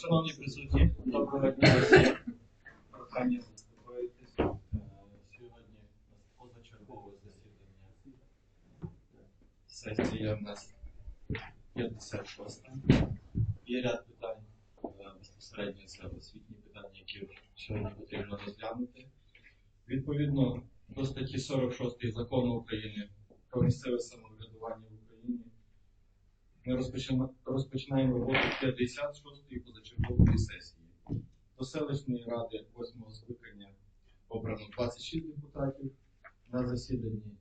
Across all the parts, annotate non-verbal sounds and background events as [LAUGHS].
Шановні присутні, доброго дня всім. Прохання заспокоїтись. Е, Сьогодні позачергове засідання. Сесія в нас 56. Є ряд питань е, безпосередньо це освітні питання, які сьогодні потрібно розглянути. Відповідно до статті 46 закону України про місцеве самоврядування ми розпочинаємо, роботу 56-ї позачергової сесії. До селищної ради 8-го скликання обрано 26 депутатів. На засіданні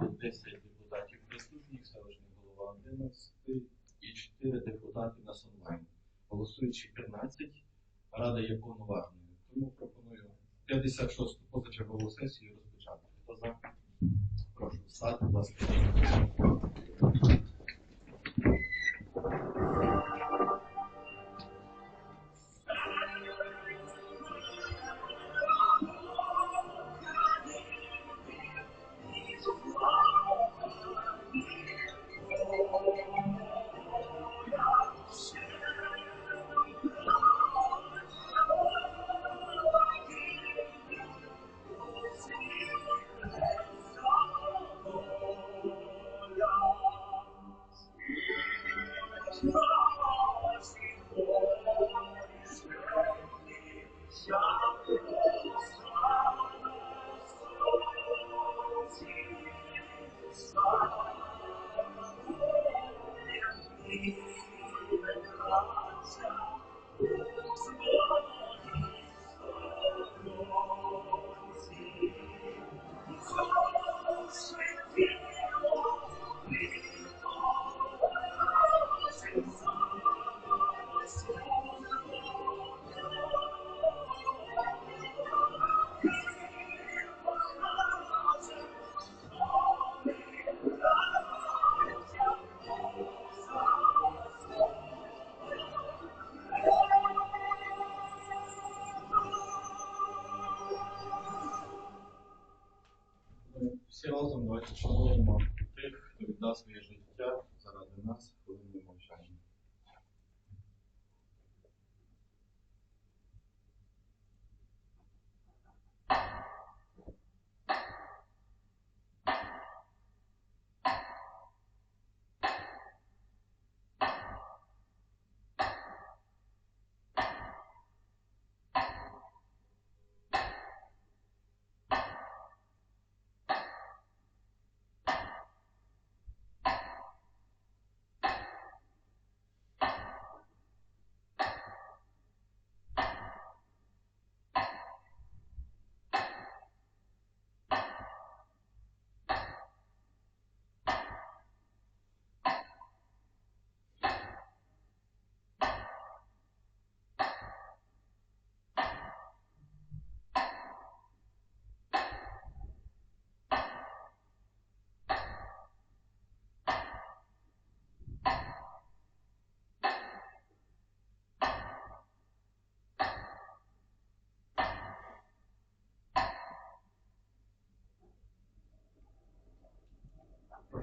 є 10 депутатів присутніх, селищний голова 11 і 4 депутати нас онлайн. Голосуючи 15, рада є повноважною. Тому пропоную 56-ту позачергову сесію розпочати. Хто за? Прошу встати, будь ласка. Всі разом давайте шануємо тих, хто віддав своє життя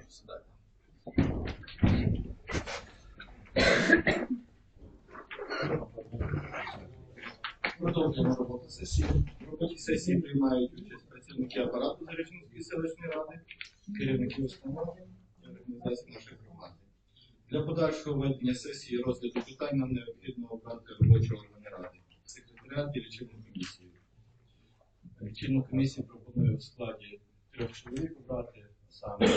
Сідати. Продовжуємо роботу сесії. В роботі сесії приймають участь працівники апарату Зареченської селищної ради, керівники установ і організацій нашої громади. Для подальшого ведення сесії розгляду питань нам необхідно обрати робочі органи ради, секретаріат і лічильну комісію. Лічильну комісію пропоную в складі трьох чоловік обрати саме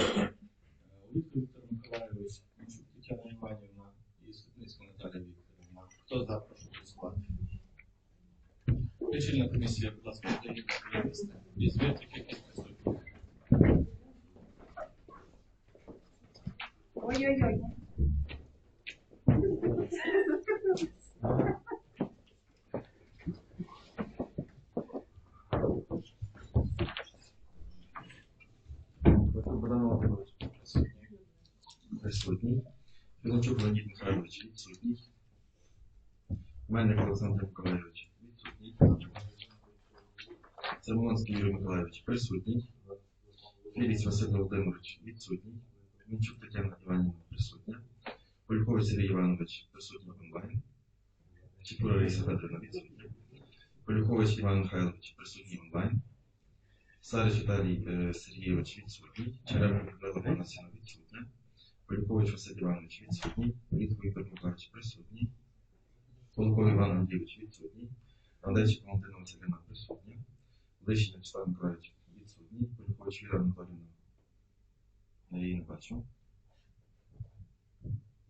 е, Улітку Віктор Миколайович, Мінчук Тетяна Іванівна і Сутницька Наталія Вікторівна. Хто за, прошу голосувати. Лічильна комісія, будь ласка, подає винести. І звідти кількість присутніх. Ой-ой-ой. Богдан [LAUGHS] Володимирович, присутній. Присутній. Філончук Леонід Михайлович відсутній. Мельник Олександр Миколайович відсутній. Цибулонський Юрій Миколайович присутній. Філіс Василь Володимирович відсутній. Мінчук Тетяна Іванівна присутня. Польковий Сергій Іванович присутній онлайн. Чепура Раїса Федорівна відсутня. Полюхович Іван Михайлович присутній онлайн. Сарич Віталій е, Сергійович відсутній. Черевник Людмила Панасіна. Полюхович Василь Іванович відсутній. Політко Ігор Миколаївич присутній. Полуков Іван Андрійович відсутній. Радечик Валентина Василівна присутня. Лишня Вячеслав Миколаївич відсутній. Полюхович Віра Анатолівна. Я її не бачу.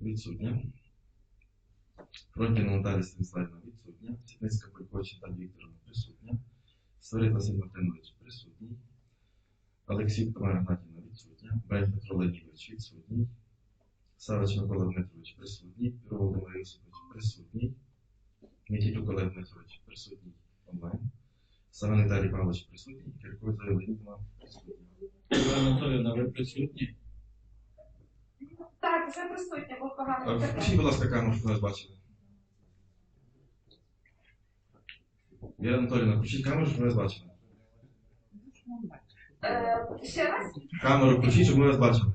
Відсутня. Фронтіна Наталія Станіславівна відсутня. Сітницька Полькович Наталія Вікторовна присутня. Свирид Василь Мартинович присутній. Олексій Тамара Гнатівна відсутня. Брань Петро Леонідович відсутній. Савич Микола Дмитрович присутній. Володимир Йосипович присутній. Микітюк Олег Дмитрович присутній онлайн. Саван Віталій Павлович присутній. Кірко Зоя Леонідовна присутня. Ольга Анатоліївна, ви присутні? Так, вже присутня, бо А погано Включіть, будь ласка, камеру, щоб нас бачили. Віра Анатоліївна, включіть камеру, щоб ми вас бачили. Е, Ще раз? Камеру включіть, щоб ми вас бачили.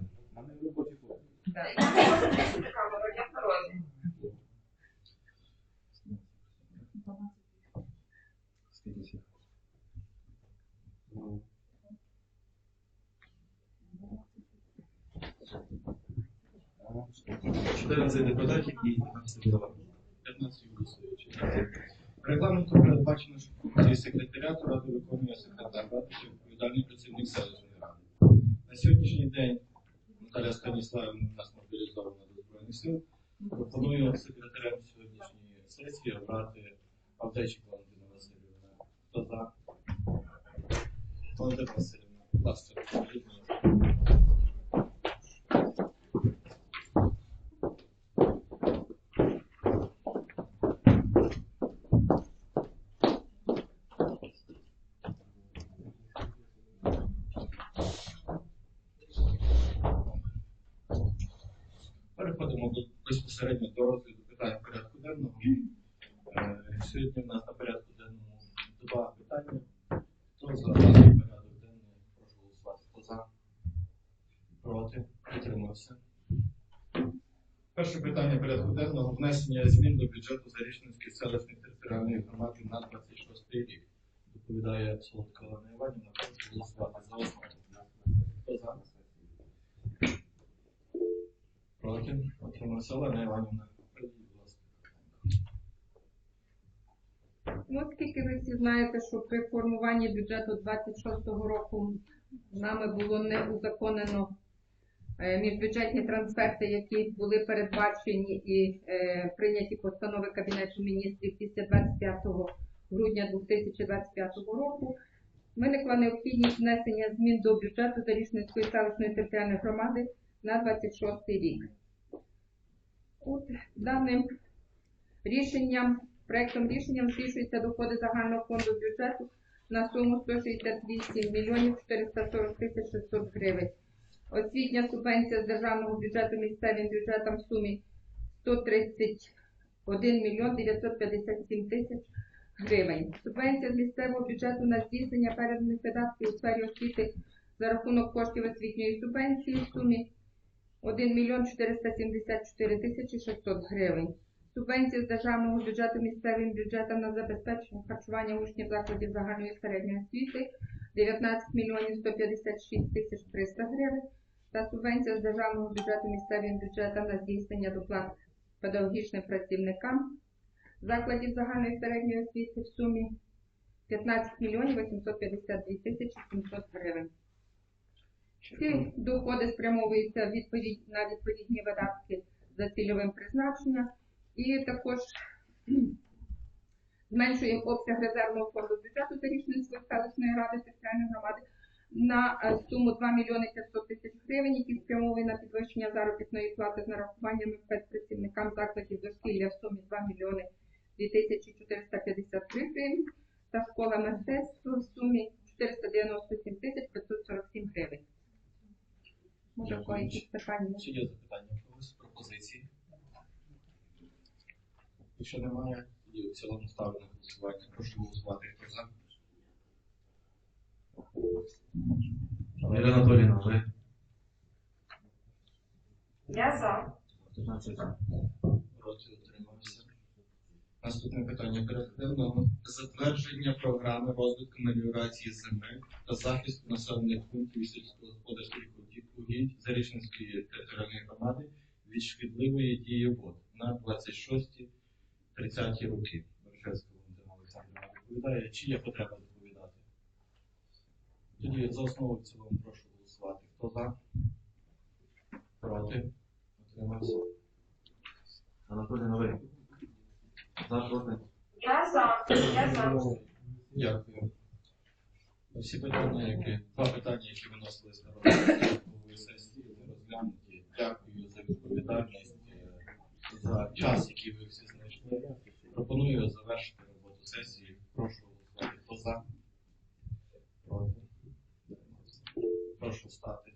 14 депутатів і 15 голова. 15. Регламентом передбачено, що функції секретаріату ради виконує секретар ради відповідальний працівник селищної ради. На сьогоднішній день Наталя Станіславівна нас мобілізована до Збройних сил. Пропоную секретарем сьогоднішньої сесії обрати Авдечик Валентина Васильівна. Хто за? Валентина Васильівна, будь ласка, безпосередньо до розгляду питань порядку денного. Е, Сьогодні в нас на порядку денному два питання. Хто за даний порядок денний, прошу голосувати. Хто за? Проти? Підтримався. Перше питання порядку денного внесення змін до бюджету Зарічненської селищної територіальної громади на 26 рік. Доповідає Солодка Олена Іванівна. Прошу голосувати за основу. Хто за? Проти? Отримався Олена Іванівна. Ну, оскільки ви всі знаєте, що при формуванні бюджету 26-го року нами було не узаконено е, міжбюджетні трансферти, які були передбачені і е, прийняті постанови Кабінету міністрів після 25 грудня 2025 року, виникла необхідність внесення змін до бюджету Зарічненської селищної територіальної громади на 26 рік. От даним рішенням Проектом рішенням збільшуються доходи загального фонду бюджету на суму 168 мільйонів 440 тисяч 600 гривень. Освітня субвенція з державного бюджету місцевим бюджетам в сумі 131 мільйон 957 тисяч гривень. Субвенція з місцевого бюджету на здійснення переданих видатків у сфері освіти за рахунок коштів освітньої субвенції в сумі 1 мільйон 474 тисячі 600 гривень. Субвенція з державного бюджету місцевим бюджетам на забезпечення харчування учнів закладів загальної середньої освіти 19 мільйонів 156 тисяч 300 гривень та субвенція з державного бюджету місцевим бюджетам на здійснення доплат педагогічним працівникам закладів загальної середньої освіти в сумі 15 мільйонів 852 тисячі 700 гривень. Ці доходи спрямовуються відповідь на відповідні видатки за цільовим призначенням. І також [CLEARS THROAT] зменшуємо обсяг резервного фонду бюджету Зарічненської селищної ради територіальної громади на е, суму 2 мільйони 500 тисяч гривень, які спрямовані на підвищення заробітної плати з нарахуваннями спецпрацівникам закладів дошкілля в сумі 2 мільйони 2453 гривень та школа мистецтва в сумі 497 тисяч 547 гривень. Може, Дякую. якісь питання? Чи є запитання у когось, пропозиції? Якщо немає, тоді в цілому ставлю на голосування. Прошу голосувати. Хто за? Віра Анатоліївна, ви? Я за. 15 за. Проти утримався. Наступне питання порядку. Затвердження програми розвитку меліорації земель та захисту населених пунктів сільськогосподарських угідь Зарічненської територіальної громади від шкідливої дії вод на 26-30 роки. Олександрівна доповідає. Чи є потреба доповідати? Тоді за основу в цілому прошу голосувати. Хто за? Проти? Утримався? Анатолій Новий. За проти. Я за. Я за. Дякую. Всі питання, які два питання, які виносились на розгляд сесії, розглянуті. Дякую за відповідальність, е, за час, який ви всі знайшли. Пропоную завершити роботу сесії. Прошу голосувати. Хто за? Проти? Прошу встати.